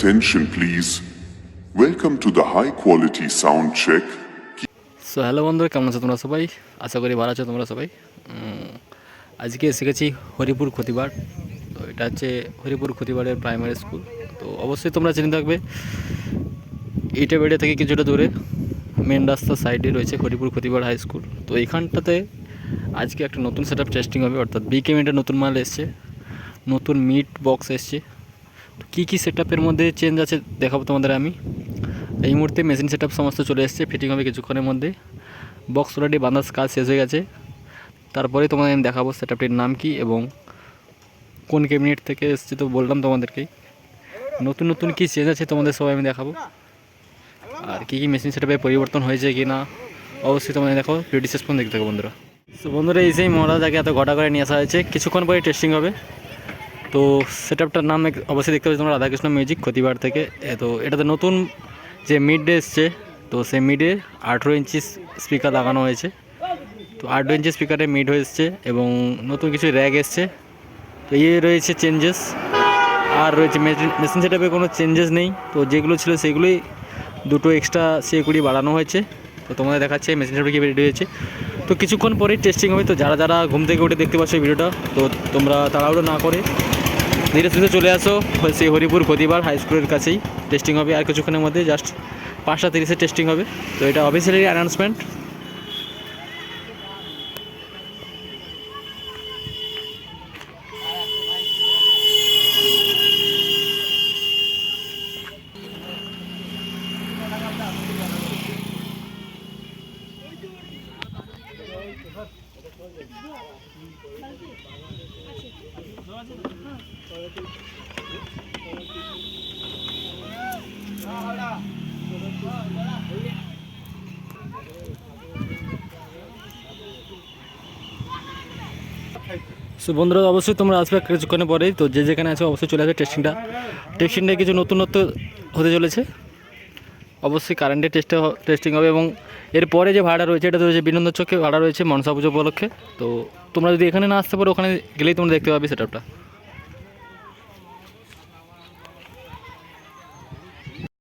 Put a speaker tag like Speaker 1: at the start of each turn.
Speaker 1: Attention, please. Welcome to the high quality sound check.
Speaker 2: So hello বন্ধুরা, কেমন আছো তোমরা সবাই? আশা করি ভালো আছো তোমরা সবাই। আজকে এসে গেছি হরিপুর খতিবার। তো এটা হচ্ছে হরিপুর খতিবারের প্রাইমারি স্কুল তো অবশ্যই তোমরা চিনে থাকবে ইটে বেড়ে থেকে কিছুটা দূরে মেন রাস্তার সাইডে রয়েছে হরিপুর খতিবার হাই স্কুল তো এইখানটাতে আজকে একটা নতুন সেট আপ টেস্টিং হবে, অর্থাৎ বিকেমিটা নতুন মাল এসছে। নতুন মিট বক্স এসছে। কী কী সেট মধ্যে চেঞ্জ আছে দেখাবো তোমাদের আমি। এই মুহূর্তে মেশিন সেট সমস্ত চলে এসছে ফিটিং হবে কিছুক্ষণের মধ্যে। বক্স অলরেডি বাঁধার কাজ শেষ হয়ে গেছে। তারপরে তোমাদের আমি দেখাবো সেট নাম কি এবং কোন ক্যাবিনেট থেকে এসছে তো বললাম তোমাদেরকেই। নতুন নতুন কী চেঞ্জ আছে তোমাদের সবাই আমি দেখাবো। আর কী কী মেশিন সেট পরিবর্তন হয়েছে কি না অবশ্যই তোমাদের দেখো ভিডিও শেষ পর্যন্ত দেখতে থাকো বন্ধুরা। তো বন্ধুরা, এই সেই মহারাজাকে এত ঘটা করে নিয়ে আসা হয়েছে। কিছুক্ষণ পরে টেস্টিং হবে। তো সেট আপটার নাম অবশ্যই দেখতে পাচ্ছ তোমরা রাধাকৃষ্ণ মিউজিক ক্ষতিবার থেকে। তো এটাতে নতুন যে মিড ডে এসছে, তো সেই মিডে আঠেরো ইঞ্চি স্পিকার লাগানো হয়েছে। তো আঠেরো ইঞ্চি স্পিকারে মিড হয়েছে এবং নতুন কিছু র্যাগ এসছে। তো ইয়ে রয়েছে চেঞ্জেস আর রয়েছে মেশিন সেটআপে কোনো চেঞ্জেস নেই। তো যেগুলো ছিল সেগুলোই দুটো এক্সট্রা সিকিউরিটি বাড়ানো হয়েছে। তো তোমাদের দেখাচ্ছে মেশিন সেটআপে কী রেডি হয়েছে। তো কিছুক্ষণ পরেই টেস্টিং হবে। তো যারা যারা ঘুম থেকে উঠে দেখতে পাচ্ছ ভিডিওটা, তো তোমরা তাড়াহুড়ো না করে ধীরে ধীরে চলে আসো। সেই হরিপুর প্রতিবার হাই স্কুলের কাছেই টেস্টিং হবে। আর কিছুক্ষণের মধ্যে জাস্ট পাঁচটা তিরিশে টেস্টিং হবে। তো এটা অফিসিয়ালি অ্যানাউন্সমেন্ট সো বন্ধুরা, অবশ্যই তোমরা আসবে কিছুক্ষণের পরেই, তো যে যেখানে আছে, অবশ্যই চলে আসবে টেস্টিংটা টেস্টিংটা কিছু নতুনত্ব হতে চলেছে। অবশ্যই কারেন্টের টেস্টে টেস্টিং হবে এবং এরপরে যে ভাড়া রয়েছে, এটা তো রয়েছে বিনোদন চোখে ভাড়া রয়েছে মনসা পুজো উপলক্ষে। তো তোমরা যদি এখানে না আসতে পারো, ওখানে গেলেই তোমরা দেখতে পাবে সেটআপটা